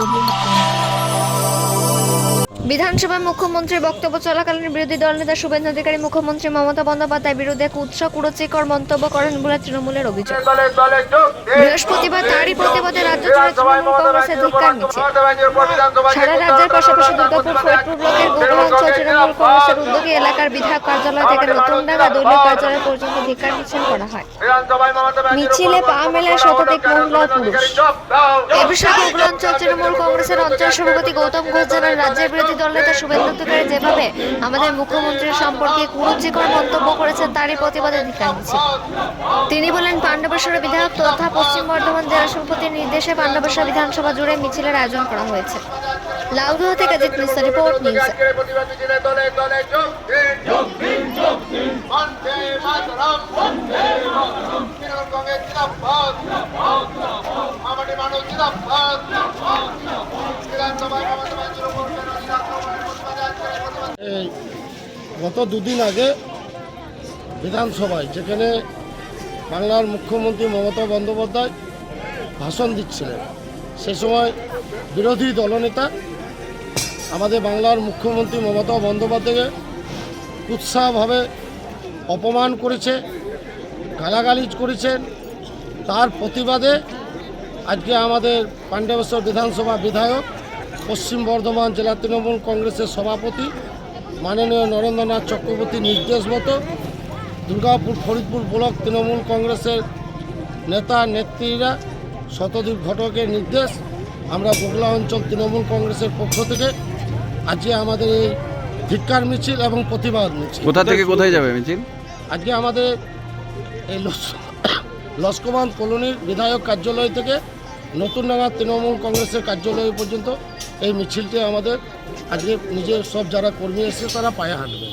我 বিধানসভায় মুখ্যমন্ত্রীর বক্তব্য চলাকালীন বিরোধী দলনেতা শুভেন্দু অধিকারী মুখ্যমন্ত্রী মমতা বন্দ্যোপাধ্যায়ের বিরুদ্ধে কুৎসা কুরুচিকর মন্তব্য করেন বলে তৃণমূলের অভিযোগ। দলে দলে। বৃহস্পতিবার তারই প্রতিবাদে রাজ্য জুড়ে তৃণমূল কংগ্রেসের ধিক্কার মিছিল। সারা রাজ্যের পাশাপাশি দুর্গাপুর ফরিদপুর ব্লকের গোকুল অঞ্চল তৃণমূল কংগ্রেসের উদ্যোগে এলাকার বিধায়ক কার্যালয় থেকে নতুন ডাঙ্গা দলীয় কার্যালয় পর্যন্ত ধিক্কার মিছিল করা হয়। মিছিলে পা মেলায় শতাধিক মহিলা পুরুষ। এ বিষয়ে গোকুল অঞ্চল তৃণমূল কংগ্রেসের অঞ্চল সভাপতি গৌতম ঘোষ জানান রাজ্যের বিরোধী দলনেতা শুভেন্দু অধিকারী যেভাবে আমাদের মুখ্যমন্ত্রীর সম্পর্কে কুরুচিকর মন্তব্য করেছেন, তারই প্রতিবাদে মিছিল তিনি বলেন পাণ্ডবেশ্বর বিধায়ক তথা পশ্চিম বর্ধমান জেলা সভাপতির নির্দেশে পাণ্ডবেশ্বর বিধানসভা জুড়ে মিছিলের আয়োজন করা হয়েছে। লাউদহ থেকে জিত মিশ্র রিপোর্ট নিউজ দলে দলে এই গত দুদিন আগে বিধানসভায়, যেখানে বাংলার মুখ্যমন্ত্রী মমতা বন্দ্যোপাধ্যায় ভাষণ দিচ্ছিলেন, সে সময় বিরোধী দলনেতা আমাদের বাংলার মুখ্যমন্ত্রী মমতা বন্দ্যোপাধ্যায়কে উৎসাহভাবে অপমান করেছে, গালাগালিজ করেছেন তার প্রতিবাদে আজকে আমাদের পাণ্ডবেশ্বর বিধানসভা বিধায়ক পশ্চিম বর্ধমান জেলা তৃণমূল কংগ্রেসের সভাপতি মাননীয় নরেন্দ্রনাথ চক্রবর্তীর নির্দেশ মতো দুর্গাপুর ফরিদপুর ব্লক তৃণমূল কংগ্রেসের নেতা নেত্রীরা শতদীপ ঘটকের নির্দেশ আমরা বগলা অঞ্চল তৃণমূল কংগ্রেসের পক্ষ থেকে আজকে আমাদের এই ধিক্কার মিছিল এবং প্রতিবাদ মিছিল। কোথা থেকে কোথায় যাবে মিছিল? আজকে আমাদের এই লস- লস্কমান কলোনির বিধায়ক কার্যালয় থেকে নতুনডাঙ্গা তৃণমূল কংগ্রেসের কার্যালয় পর্যন্ত এই মিছিলটি আমাদের আজকে নিজের সব যারা কর্মী এসেছে তারা পায়ে হাঁটবে।